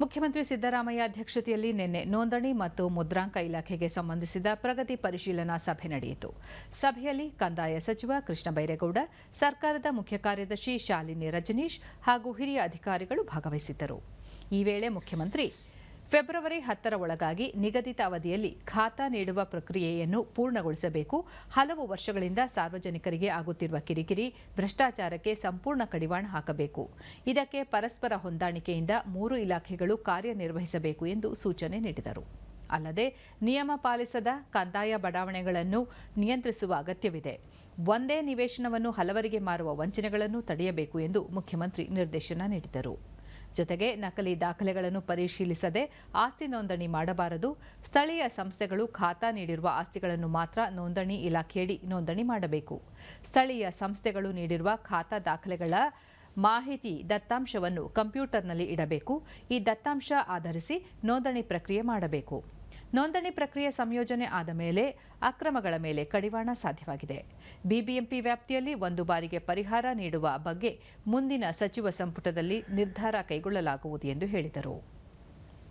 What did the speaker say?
ಮುಖ್ಯಮಂತ್ರಿ ಸಿದ್ದರಾಮಯ್ಯ ಅಧ್ಯಕ್ಷತೆಯಲ್ಲಿ ನಿನ್ನೆ ನೋಂದಣಿ ಮತ್ತು ಮುದ್ರಾಂಕ ಇಲಾಖೆಗೆ ಸಂಬಂಧಿಸಿದ ಪ್ರಗತಿ ಪರಿಶೀಲನಾ ಸಭೆ ನಡೆಯಿತು. ಸಭೆಯಲ್ಲಿ ಕಂದಾಯ ಸಚಿವ ಕೃಷ್ಣ ಬೈರೇಗೌಡ, ಸರ್ಕಾರದ ಮುಖ್ಯ ಕಾರ್ಯದರ್ಶಿ ಶಾಲಿನಿ ರಜನೀಶ್ ಹಾಗೂ ಹಿರಿಯ ಅಧಿಕಾರಿಗಳು ಭಾಗವಹಿಸಿದ್ದರು. ಈ ವೇಳೆ ಮುಖ್ಯಮಂತ್ರಿ ಫೆಬ್ರವರಿ ಹತ್ತರ ಒಳಗಾಗಿ ನಿಗದಿತ ಅವಧಿಯಲ್ಲಿ ಖಾತಾ ನೀಡುವ ಪ್ರಕ್ರಿಯೆಯನ್ನು ಪೂರ್ಣಗೊಳಿಸಬೇಕು. ಹಲವು ವರ್ಷಗಳಿಂದ ಸಾರ್ವಜನಿಕರಿಗೆ ಆಗುತ್ತಿರುವ ಕಿರಿಕಿರಿ, ಭ್ರಷ್ಟಾಚಾರಕ್ಕೆ ಸಂಪೂರ್ಣ ಕಡಿವಾಣ ಹಾಕಬೇಕು. ಇದಕ್ಕೆ ಪರಸ್ಪರ ಹೊಂದಾಣಿಕೆಯಿಂದ ಮೂರು ಇಲಾಖೆಗಳು ಕಾರ್ಯನಿರ್ವಹಿಸಬೇಕು ಎಂದು ಸೂಚನೆ ನೀಡಿದರು. ಅಲ್ಲದೆ, ನಿಯಮ ಪಾಲಿಸದ ಕಂದಾಯ ಬಡಾವಣೆಗಳನ್ನು ನಿಯಂತ್ರಿಸುವ ಅಗತ್ಯವಿದೆ. ಒಂದೇ ನಿವೇಶನವನ್ನು ಹಲವರಿಗೆ ಮಾರುವ ವಂಚನೆಗಳನ್ನು ತಡೆಯಬೇಕು ಎಂದು ಮುಖ್ಯಮಂತ್ರಿ ನಿರ್ದೇಶನ ನೀಡಿದರು. ಜೊತೆಗೆ ನಕಲಿ ದಾಖಲೆಗಳನ್ನು ಪರಿಶೀಲಿಸದೆ ಆಸ್ತಿ ನೋಂದಣಿ ಮಾಡಬಾರದು. ಸ್ಥಳೀಯ ಸಂಸ್ಥೆಗಳು ಖಾತಾ ನೀಡಿರುವ ಆಸ್ತಿಗಳನ್ನು ಮಾತ್ರ ನೋಂದಣಿ ಇಲಾಖೆಯಡಿ ನೋಂದಣಿ ಮಾಡಬೇಕು. ಸ್ಥಳೀಯ ಸಂಸ್ಥೆಗಳು ನೀಡಿರುವ ಖಾತಾ ದಾಖಲೆಗಳ ಮಾಹಿತಿ ದತ್ತಾಂಶವನ್ನು ಕಂಪ್ಯೂಟರ್ನಲ್ಲಿ ಇಡಬೇಕು. ಈ ದತ್ತಾಂಶ ಆಧರಿಸಿ ನೋಂದಣಿ ಪ್ರಕ್ರಿಯೆ ಮಾಡಬೇಕು. ನೋಂದಣಿ ಪ್ರಕ್ರಿಯೆ ಸಂಯೋಜನೆ ಆದ ಮೇಲೆ ಅಕ್ರಮಗಳ ಮೇಲೆ ಕಡಿವಾಣ ಸಾಧ್ಯವಾಗಿದೆ. ಬಿಬಿಎಂಪಿ ವ್ಯಾಪ್ತಿಯಲ್ಲಿ ಒಂದು ಬಾರಿಗೆ ಪರಿಹಾರ ನೀಡುವ ಬಗ್ಗೆ ಮುಂದಿನ ಸಚಿವ ಸಂಪುಟದಲ್ಲಿ ನಿರ್ಧಾರ ಕೈಗೊಳ್ಳಲಾಗುವುದು ಎಂದು ಹೇಳಿದರು.